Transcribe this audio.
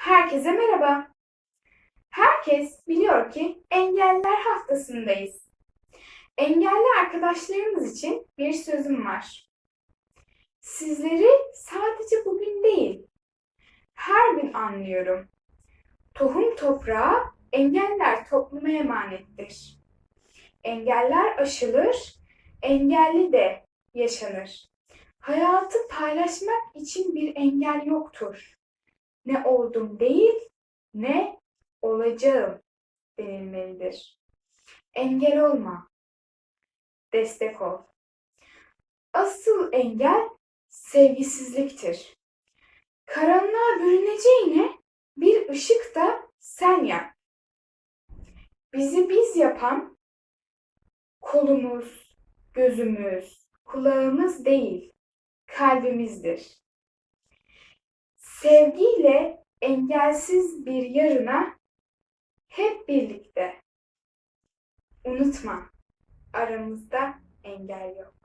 Herkese merhaba. Herkes biliyor ki Engelliler Haftası'ndayız. Engelli arkadaşlarımız için bir sözüm var. Sizleri sadece bugün değil, her gün anlıyorum. Tohum toprağı engeller topluma emanettir. Engeller aşılır, engelli de yaşanır. Hayatı paylaşmak için bir engel yoktur ne oldum değil, ne olacağım denilmelidir. Engel olma, destek ol. Asıl engel sevgisizliktir. Karanlığa bürüneceğine bir ışık da sen yap. Bizi biz yapan kolumuz, gözümüz, kulağımız değil, kalbimizdir sevgiyle engelsiz bir yarına hep birlikte. Unutma, aramızda engel yok.